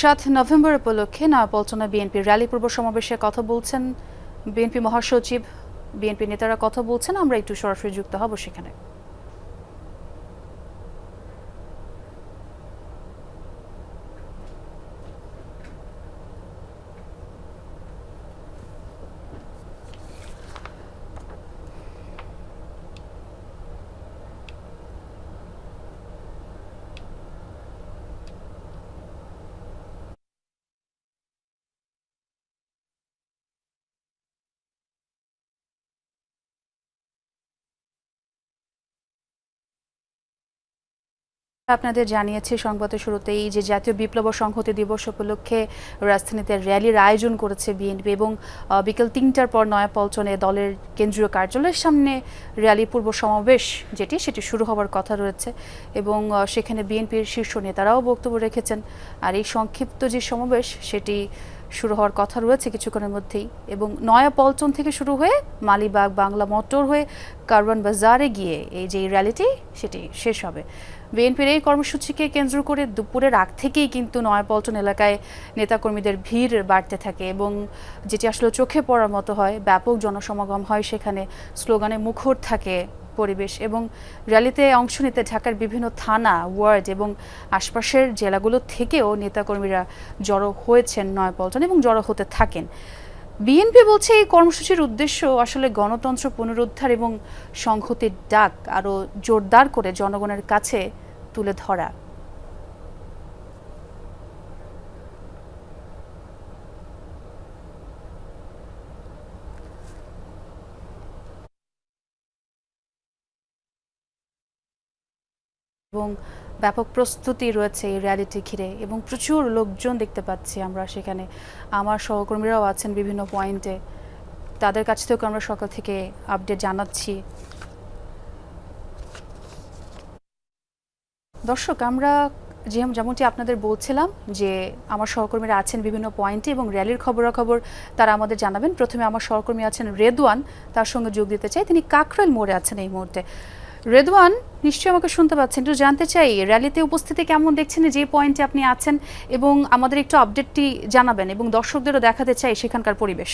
সাত নভেম্বর উপলক্ষে নয়াপল্টনা BNP rally পূর্ব সমাবেশে কথা বলছেন বিএনপি মহাসচিব। বিএনপি নেতারা কথা বলছেন, আমরা একটু সরাসরি যুক্ত হব সেখানে। আপনাদের জানিয়েছি সংবাদের শুরুতেই যে জাতীয় বিপ্লব সংহতি দিবস উপলক্ষে রাজধানীতে র্যালির আয়োজন করেছে বিএনপি এবং বিকেল তিনটার পর নয়াপল্টনে দলের কেন্দ্রীয় কার্যালয়ের সামনে র্যালি পূর্ব সমাবেশ, যেটি সেটি শুরু হওয়ার কথা রয়েছে এবং সেখানে বিএনপির শীর্ষ নেতারাও বক্তব্য রেখেছেন। আর এই সংক্ষিপ্ত যে সমাবেশ, সেটি শুরু হওয়ার কথা রয়েছে কিছুক্ষণের মধ্যেই। এবং নয়া পল্টন থেকে শুরু হয়ে মালিবাগ, বাংলা মোটর হয়ে কারওয়ান বাজারে গিয়ে এই যে র্যালিটি, সেটি শেষ হবে। বিএনপির এই কর্মসূচিকে কেন্দ্র করে দুপুরের আগ থেকেই কিন্তু নয়াপল্টন এলাকায় নেতাকর্মীদের ভিড় বাড়তে থাকে এবং যেটি আসলে চোখে পড়ার মতো হয়, ব্যাপক জনসমাগম হয় সেখানে স্লোগানে মুখর থাকে পরিবেশ এবং র্যালিতে অংশ নিতে ঢাকার বিভিন্ন থানা, ওয়ার্ড এবং আশপাশের জেলাগুলো থেকেও নেতাকর্মীরা জড়ো হয়েছেন নয়াপল্টন এবং জড়ো হতে থাকেন। বিএনপি বলছে এই কর্মসূচির উদ্দেশ্য আসলে গণতন্ত্র পুনরুদ্ধার এবং সংহতির ডাক আরও জোরদার করে জনগণের কাছে তুলে ধরা। এবং ব্যাপক প্রস্তুতি রয়েছে এই র্যালিটি ঘিরে এবং প্রচুর লোকজন দেখতে পাচ্ছি আমরা সেখানে। আমার সহকর্মীরাও আছেন বিভিন্ন পয়েন্টে তাদের কাছ থেকেও আমরা সকাল থেকে আপডেট জানাচ্ছি। দর্শক, আমরা যেম যেমনটি আপনাদের বলছিলাম যে আমার সহকর্মীরা আছেন বিভিন্ন পয়েন্টে এবং র্যালির খবরাখবর তারা আমাদের জানাবেন। প্রথমে আমার সহকর্মী আছেন রেদওয়ান, তার সঙ্গে যোগ দিতে চাই। তিনি কাকরাইল মোড়ে আছেন এই মুহূর্তে। রেদওয়ান, নিশ্চয়ই আমাকে শুনতে পাচ্ছেন। একটু জানতে চাই, র্যালিতে উপস্থিতি কেমন দেখছেন? যে পয়েন্টে আপনি আছেন এবং আমাদের একটু আপডেটটি জানাবেন এবং দর্শকদেরও দেখাতে চাই সেখানকার পরিবেশ।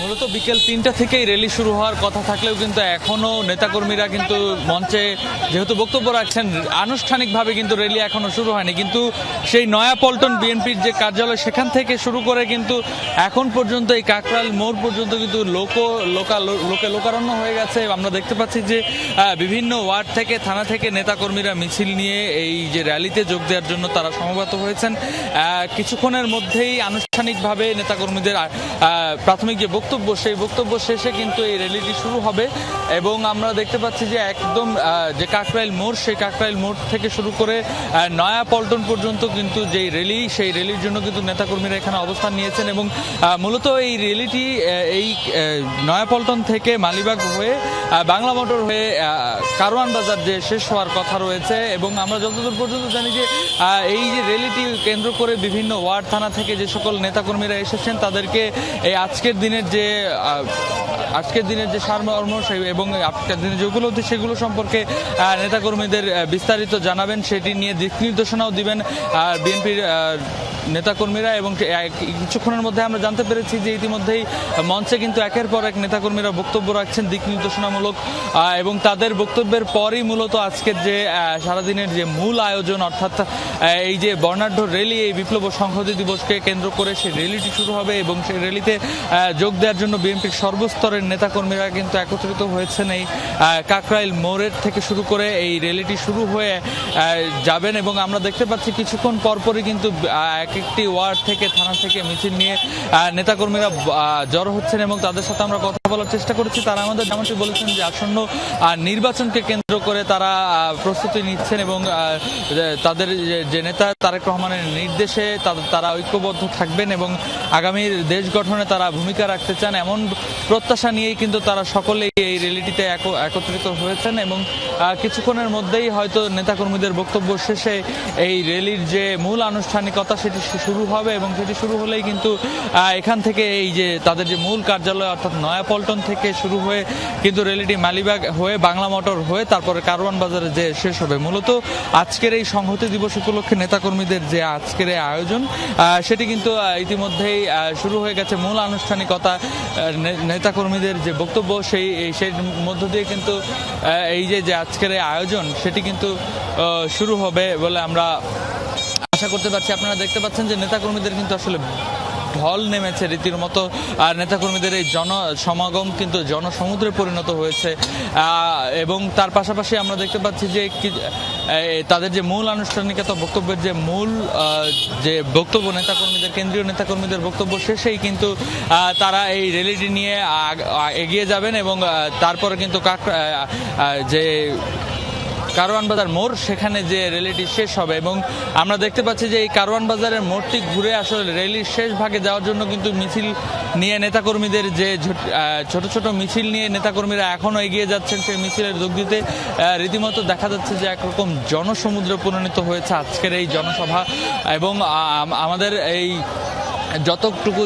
মূলত বিকেল তিনটা থেকেই র্যালি শুরু হওয়ার কথা থাকলেও কিন্তু এখনও নেতাকর্মীরা কিন্তু মঞ্চে যেহেতু বক্তব্য রাখছেন, আনুষ্ঠানিকভাবে কিন্তু র্যালি এখনও শুরু হয়নি। কিন্তু সেই নয়াপল্টন বিএনপির যে কার্যালয়, সেখান থেকে শুরু করে কিন্তু এখন পর্যন্ত এই কাকরাল মোড় পর্যন্ত কিন্তু লোক, লোকা, লোকে লোকারণ্য হয়ে গেছে। আমরা দেখতে পাচ্ছি যে বিভিন্ন ওয়ার্ড থেকে, থানা থেকে নেতাকর্মীরা মিছিল নিয়ে এই যে র্যালিতে যোগ দেওয়ার জন্য তারা সমবেত হয়েছেন। কিছুক্ষণের মধ্যেই আনুষ্ঠানিকভাবে নেতাকর্মীদের প্রাথমিক যে বক্তব্য সেই বক্তব্য শেষে কিন্তু এই র্যালিটি শুরু হবে এবং আমরা দেখতে পাচ্ছি যে একদম যে কাকরাইল মোড়, সেই কাকরাইল মোড় থেকে শুরু করে নয়া পল্টন পর্যন্ত কিন্তু যেই র্যালি সেই র্যালির জন্য কিন্তু নেতাকর্মীরা এখানে অবস্থান নিয়েছেন এবং মূলত এই র্যালিটি এই নয়াপল্টন থেকে মালিবাগ হয়ে বাংলা মোটর হয়ে কারওয়ান বাজার যে শেষ হওয়ার কথা রয়েছে এবং আমরা যতদূর পর্যন্ত জানি যে এই যে র্যালিটি কেন্দ্র করে বিভিন্ন ওয়ার্ড থানা থেকে যে সকল নেতাকর্মীরা এসেছেন, তাদেরকে এই আজকের দিনের যে আহ, আজকের দিনের যে সারমর্ম এবং আজকের দিনে যে উপলব্ধি সেগুলো সম্পর্কে নেতাকর্মীদের বিস্তারিত জানাবেন সেটি নিয়ে দিক নির্দেশনাও দিবেন বিএনপির নেতাকর্মীরা এবং কিছুক্ষণের মধ্যে আমরা জানতে পেরেছি যে ইতিমধ্যেই মঞ্চে কিন্তু একের পর এক নেতাকর্মীরা বক্তব্য রাখছেন, দিক নির্দেশনামূলক এবং তাদের বক্তব্যের পরই মূলত আজকের যে সারাদিনের যে মূল আয়োজন, অর্থাৎ এই যে বর্ণাঢ্য র্যালি, এই বিপ্লব সংহতি দিবসকে কেন্দ্র করে সেই র্যালিটি শুরু হবে এবং সেই র্যালিতে যোগ দেওয়ার জন্য বিএনপির সর্বস্তরের নেতাকর্মীরা কিন্তু একত্রিত হয়েছেন এই কাকরাইল মোড়ের থেকে শুরু করে এই র্যালিটি শুরু হয়ে যাবেন এবং আমরা দেখতে পাচ্ছি কিছুক্ষণ পরপরই কিন্তু এক একটি ওয়ার্ড থেকে থানা থেকে মিছিল নিয়ে নেতাকর্মীরা জড়ো হচ্ছেন এবং তাদের সাথে আমরা কথা বলার চেষ্টা করেছি। তারা আমাদের যেমনটি বলেছেন যে আসন্ন নির্বাচনকে কেন্দ্র করে তারা প্রস্তুতি নিচ্ছেন এবং তাদের যে- নেতা তারেক রহমানের নির্দেশে তারা ঐক্যবদ্ধ থাকবেন এবং আগামীর দেশ গঠনে তারা ভূমিকা রাখতে চান। এমন প্রত্যাশা নিয়েই কিন্তু তারা সকলেই এই র্যালিটিতে এক- একত্রিত হয়েছেন এবং কিছুক্ষণের মধ্যেই হয়তো নেতাকর্মীদের বক্তব্য শেষে এই র্যালির যে মূল আনুষ্ঠানিকতা সেটি শুরু হবে এবং সেটি শুরু হলেই কিন্তু এখান থেকে এই যে তাদের যে মূল কার্যালয় অর্থাৎ নয়াপল্টন নয়াপল্টন থেকে শুরু হয়ে কিন্তু র্যালিটি মালিবাগ হয়ে, বাংলা মোটর হয়ে, তারপরে কারওয়ান বাজারে যে শেষ হবে। মূলত আজকের এই সংহতি দিবস উপলক্ষে নেতাকর্মীদের যে আজকের এই আয়োজন সেটি কিন্তু ইতিমধ্যেই শুরু হয়ে গেছে। মূল আনুষ্ঠানিকতা নেতাকর্মীদের যে বক্তব্য, সেই সেই মধ্য দিয়ে কিন্তু এই যে যে আজকের এই আয়োজন, সেটি কিন্তু শুরু হবে বলে আমরা আশা করতে পারছি। আপনারা দেখতে পাচ্ছেন যে নেতাকর্মীদের কিন্তু আসলে ঢল নেমেছে রীতির মতো। আর নেতাকর্মীদের এই জন সমাগম কিন্তু জনসমুদ্রে পরিণত হয়েছে। এবং তার পাশাপাশি আমরা দেখতে পাচ্ছি যে তাদের যে মূল আনুষ্ঠানিকতা, বক্তব্যের যে মূল যে বক্তব্য, নেতাকর্মীদের, কেন্দ্রীয় নেতাকর্মীদের বক্তব্য শেষেই কিন্তু তারা এই র্যালিটি নিয়ে এগিয়ে যাবেন এবং তারপরে কিন্তু যে কারওয়ান বাজার মোড়, সেখানে যে র্যালিটি শেষ হবে এবং আমরা দেখতে পাচ্ছি যে এই কারওয়ান বাজারের মোড়টি ঘুরে আসলে র্যালির শেষ ভাগে যাওয়ার জন্য কিন্তু মিছিল নিয়ে নেতাকর্মীদের যে ছোট ছোট মিছিল নিয়ে নেতাকর্মীরা এখনও এগিয়ে যাচ্ছেন সেই মিছিলের যোগ দিতে রীতিমতো দেখা যাচ্ছে যে একরকম জনসমুদ্রে পরিণত হয়েছে আজকের এই জনসভা এবং আমাদের এই যতটুকু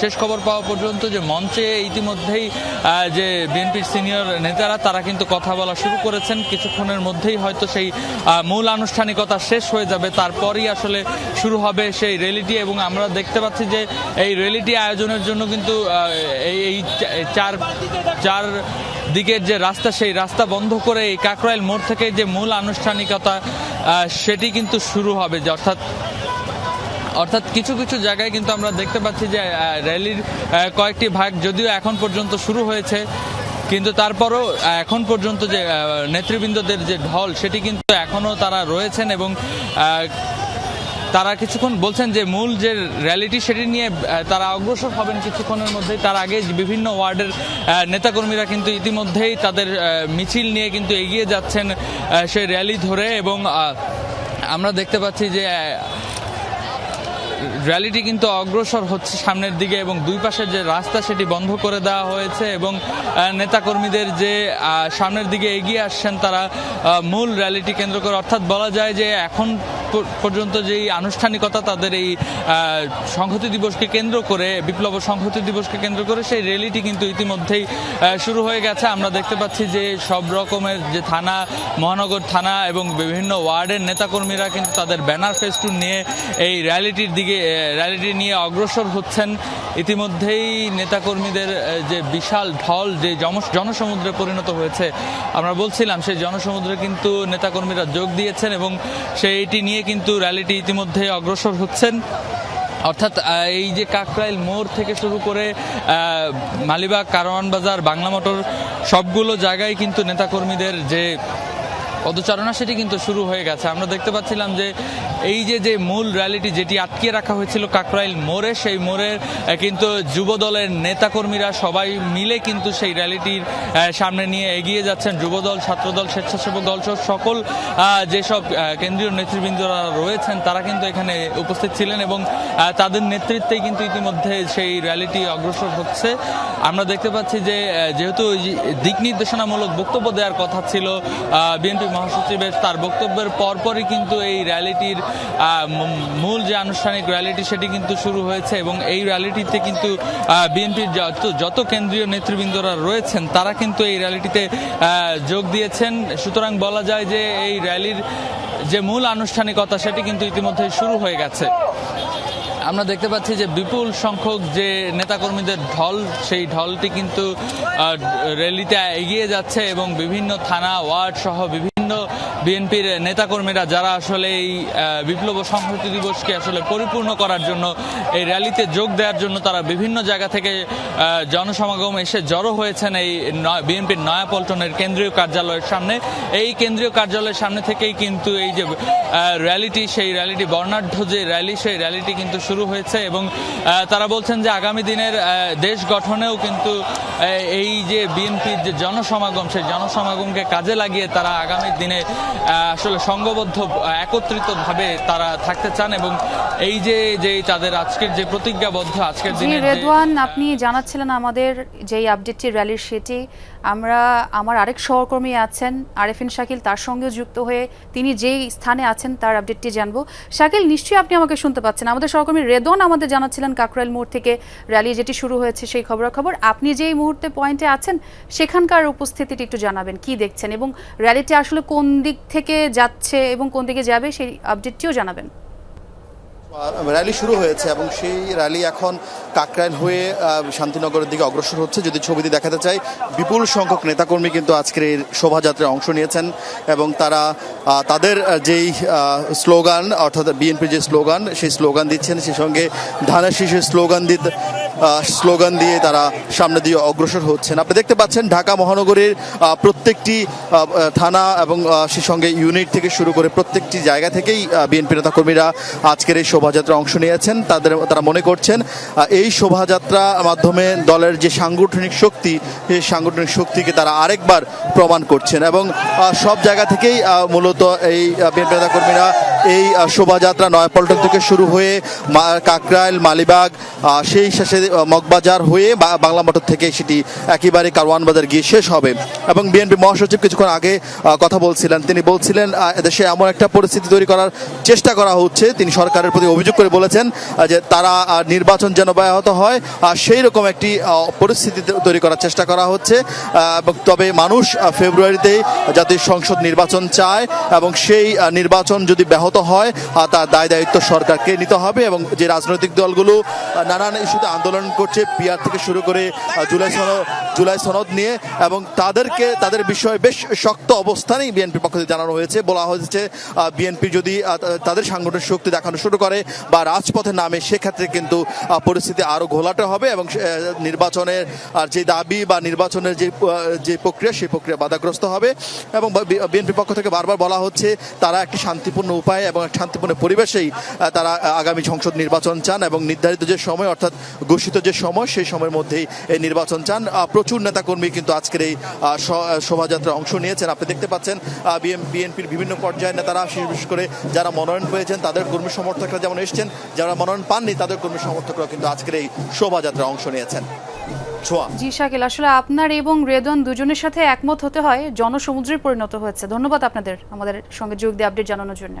শেষ খবর পাওয়া পর্যন্ত যে মঞ্চে ইতিমধ্যেই যে বিএনপির সিনিয়র নেতারা, তারা কিন্তু কথা বলা শুরু করেছেন। কিছুক্ষণের মধ্যেই হয়তো সেই মূল আনুষ্ঠানিকতা শেষ হয়ে যাবে। তারপরই আসলে শুরু হবে সেই র্যালিটি এবং আমরা দেখতে পাচ্ছি যে এই র্যালিটি আয়োজনের জন্য কিন্তু এই এই চার চার দিকের যে রাস্তা, সেই রাস্তা বন্ধ করে এই কাকরাইল মোড় থেকে যে মূল আনুষ্ঠানিকতা সেটি কিন্তু শুরু হবে। যে অর্থাৎ অর্থাৎ কিছু কিছু জায়গায় কিন্তু আমরা দেখতে পাচ্ছি যে র্যালির কয়েকটি ভাগ যদিও এখন পর্যন্ত শুরু হয়েছে, কিন্তু তারপরও এখন পর্যন্ত যে নেতৃবৃন্দদের যে ঢল, সেটি কিন্তু এখনও তারা রয়েছেন এবং তারা কিছুক্ষণ বলছেন যে, মূল যে র্যালিটি সেটি নিয়ে তারা অগ্রসর হবেন কিছুক্ষণের মধ্যেই। তার আগে বিভিন্ন ওয়ার্ডের নেতাকর্মীরা কিন্তু ইতিমধ্যেই তাদের মিছিল নিয়ে কিন্তু এগিয়ে যাচ্ছেন সেই র্যালি ধরে এবং আমরা দেখতে পাচ্ছি যে র্যালিটি কিন্তু অগ্রসর হচ্ছে সামনের দিকে এবং দুই পাশের যে রাস্তা সেটি বন্ধ করে দেওয়া হয়েছে এবং নেতাকর্মীদের যে সামনের দিকে এগিয়ে আসছেন তারা মূল র্যালিটি কেন্দ্র করে। অর্থাৎ বলা যায় যে এখন পর্যন্ত যেই আনুষ্ঠানিকতা তাদের এই সংহতি দিবসকে কেন্দ্র করে, বিপ্লব সংহতি দিবসকে কেন্দ্র করে, সেই র্যালিটি কিন্তু ইতিমধ্যেই শুরু হয়ে গেছে। আমরা দেখতে পাচ্ছি যে সব রকমের যে থানা, মহানগর থানা এবং বিভিন্ন ওয়ার্ডের নেতাকর্মীরা কিন্তু তাদের ব্যানার ফেস্টুন নিয়ে এই র্যালিটির দিকে র্যালিটি নিয়ে অগ্রসর হচ্ছেন। ইতিমধ্যেই নেতাকর্মীদের যে বিশাল ঢল, যে জনসমুদ্রে পরিণত হয়েছে, আমরা বলছিলাম, সেই জনসমুদ্রে কিন্তু নেতাকর্মীরা যোগ দিয়েছেন এবং সেইটি নিয়ে কিন্তু র্যালিটি ইতিমধ্যে অগ্রসর হচ্ছেন। অর্থাৎ এই যে কাকরাইল মোড় থেকে শুরু করে মালিবাগ, কারওয়ান বাজার, বাংলা মোটর, সবগুলো জায়গায় কিন্তু নেতাকর্মীদের যে পদচারণা সেটি কিন্তু শুরু হয়ে গেছে। আমরা দেখতে পাচ্ছিলাম যে এই যে যে মূল র্যালিটি যেটি আটকে রাখা হয়েছিল কাকরাইল মোড়ে সেই মোড়ে আহ, কিন্তু যুব দলের নেতাকর্মীরা সবাই মিলে কিন্তু সেই র্যালিটির সামনে নিয়ে এগিয়ে যাচ্ছেন। যুবদল ছাত্রদল স্বেচ্ছাসেবক দল সহ সকল যেসব কেন্দ্রীয় নেতৃবৃন্দরা রয়েছেন তারা কিন্তু এখানে উপস্থিত ছিলেন এবং তাদের নেতৃত্বেই কিন্তু ইতিমধ্যে সেই র্যালিটি অগ্রসর হচ্ছে। আমরা দেখতে পাচ্ছি যে যেহেতু দিক নির্দেশনামূলক বক্তব্য দেওয়ার কথা ছিল বিএনপি মহাসচিবের তার বক্তব্যের পরপরই কিন্তু এই র্যালিটির মূল যে আনুষ্ঠানিক র্যালিটি সেটি কিন্তু শুরু হয়েছে এবং এই র্যালিটিতে কিন্তু বিএনপির যত কেন্দ্রীয় নেতৃবৃন্দরা রয়েছেন তারা কিন্তু এই র্যালিটিতে যোগ দিয়েছেন। সুতরাং বলা যায় যে এই র্যালির যে মূল আনুষ্ঠানিকতা সেটি কিন্তু ইতিমধ্যে শুরু হয়ে গেছে। আমরা দেখতে পাচ্ছি যে বিপুল সংখ্যক যে নেতাকর্মীদের ঢল, সেই ঢলটি কিন্তু র্যালিতে এগিয়ে যাচ্ছে এবং বিভিন্ন থানা, ওয়ার্ড সহ বিভিন্ন No. বিএনপির নেতাকর্মীরা যারা আসলে এই বিপ্লব সংহতি দিবসকে আসলে পরিপূর্ণ করার জন্য এই র্যালিতে যোগ দেওয়ার জন্য তারা বিভিন্ন জায়গা থেকে জনসমাগম এসে জড়ো হয়েছেন এই বিএনপির নয়াপল্টনের কেন্দ্রীয় কার্যালয়ের সামনে। এই কেন্দ্রীয় কার্যালয়ের সামনে থেকেই কিন্তু এই যে র্যালিটি, সেই র্যালিটি, বর্ণাঢ্য যে র্যালি, সেই র্যালিটি কিন্তু শুরু হয়েছে এবং তারা বলছেন যে আগামী দিনের দেশ গঠনেও কিন্তু এই যে বিএনপির যে জনসমাগম, সেই জনসমাগমকে কাজে লাগিয়ে তারা আগামী দিনে আসলে সংঘবদ্ধ একত্রিতভাবে তারা থাকতে চান এবং এই যে যে তাদের আজকের যে প্রতিজ্ঞাবদ্ধ আজকের দিনে রেদওয়ান আপনি জানাচ্ছিলেন আমাদের যেই আপডেটটি র্যালির সেটি। আমরা আমার আরেক সহকর্মী আছেন আরেফিন শাকিল তার সঙ্গেও যুক্ত হয়ে তিনি যেই স্থানে আছেন তার আপডেটটি জানব। শাকিল নিশ্চয়ই আপনি আমাকে শুনতে পাচ্ছেন। আমাদের সহকর্মী রেদওয়ান আমাদের জানাচ্ছিলেন কাকরাইল মোড় থেকে র্যালি যেটি শুরু হয়েছে সেই খবরাখবর। আপনি যেই মুহূর্তে পয়েন্টে আছেন সেখানকার উপস্থিতিটি একটু জানাবেন কি দেখছেন এবং র্যালিটি আসলে কোন দিক থেকে যাচ্ছে এবং কোন দিকে যাবে সেই আপডেটটিও জানাবেন। র্যালি শুরু হয়েছে এবং সেই র্যালি এখন কাকরাইল হয়ে শান্তিনগরের দিকে অগ্রসর হচ্ছে। যদি ছবিটি দেখাতে চাই, বিপুল সংখ্যক নেতাকর্মী কিন্তু আজকের এই শোভাযাত্রায় অংশ নিয়েছেন এবং তারা তাদের যেই স্লোগান, অর্থাৎ বিএনপির যে স্লোগান, সেই স্লোগান দিচ্ছেন। সেই সঙ্গে ধানের শীষের স্লোগান দিতে স্লোগান দিয়ে তারা সামনে দিয়ে অগ্রসর হচ্ছেন। আপনি দেখতে পাচ্ছেন, ঢাকা মহানগরীর প্রত্যেকটি থানা এবং সেই সঙ্গে ইউনিট থেকে শুরু করে প্রত্যেকটি জায়গা থেকেই বিএনপি নেতাকর্মীরা আজকের এই শোভাযাত্রা অংশ নিয়েছেন। তাদের, তারা মনে করছেন এই শোভাযাত্রা মাধ্যমে দলের যে সাংগঠনিক শক্তি সেই সাংগঠনিক শক্তিকে তারা আরেকবার প্রমাণ করছেন এবং সব জায়গা থেকেই মূলত এই বিএনপি নেতাকর্মীরা এই শোভাযাত্রা নয়াপল্টন থেকে শুরু হয়ে কাকরাইল মালিবাগ সেই শেষে মগবাজার হয়ে বাংলা মোটর থেকে সেটি একেবারে কারওয়ান বাজার গিয়ে শেষ হবে। এবং বিএনপি মহাসচিব কিছুক্ষণ আগে কথা বলছিলেন। তিনি বলছিলেন দেশে এমন একটা পরিস্থিতি তৈরি করার চেষ্টা করা হচ্ছে। তিনি সরকারের প্রতি অভিযোগ করে বলেছেন যে তারা নির্বাচন যেন ব্যাহত হয়, আর সেই রকম একটি পরিস্থিতি তৈরি করার চেষ্টা করা হচ্ছে। তবে মানুষ ফেব্রুয়ারিতেই জাতীয় সংসদ নির্বাচন চায়, এবং সেই নির্বাচন যদি ব্যাহত হয় আহ, তার দায় দায়িত্ব সরকারকে নিতে হবে এবং যে রাজনৈতিক দলগুলো নানান ইস্যুতে আন্দোলন করছে পিআর থেকে শুরু করে জুলাই সনদ জুলাই সনদ নিয়ে এবং তাদেরকে তাদের বিষয়ে বেশ শক্ত অবস্থানেই বিএনপির পক্ষ থেকে জানানো হয়েছে। বলা হয়েছে বিএনপি যদি তাদের সাংগঠনিক শক্তি দেখানো শুরু করে বা রাজপথে নামে সেক্ষেত্রে কিন্তু পরিস্থিতি আরও ঘোলাটে হবে এবং নির্বাচনের আর যে দাবি বা নির্বাচনের যে যে প্রক্রিয়া সেই প্রক্রিয়া বাধাগ্রস্ত হবে এবং বিএনপির পক্ষ থেকে বারবার বলা হচ্ছে তারা একটি শান্তিপূর্ণ উপায় এবং শান্তিপূর্ণ পরিবেশেই তারা আগামী সংসদ নির্বাচন চান এবং নির্ধারিত যে সময়, অর্থাৎ ঘোষিত যে সময়, সেই সময়ের মধ্যেই এই নির্বাচন চান। প্রচুর নেতাকর্মী কিন্তু আজকের এই শোভাযাত্রায় অংশ নিয়েছেন। আপনি দেখতে পাচ্ছেন বিএনপির বিভিন্ন পর্যায়ের নেতারা, বিশেষ করে যারা মনোনয়ন পেয়েছেন, তাদের কর্মী সমর্থকরা যেমন এসছেন, যারা মনোনয়ন পাননি, তাদের কর্মী সমর্থকরা কিন্তু আজকের এই শোভাযাত্রায় অংশ নিয়েছেন। জি, শাকিল, আসলে আপনার এবং রেদওয়ান দুজনের সাথে একমত হতে হয়, জনসমুদ্রে পরিণত হয়েছে। ধন্যবাদ আপনাদের আমাদের সঙ্গে যোগ দিয়ে আপডেট জানানোর জন্য।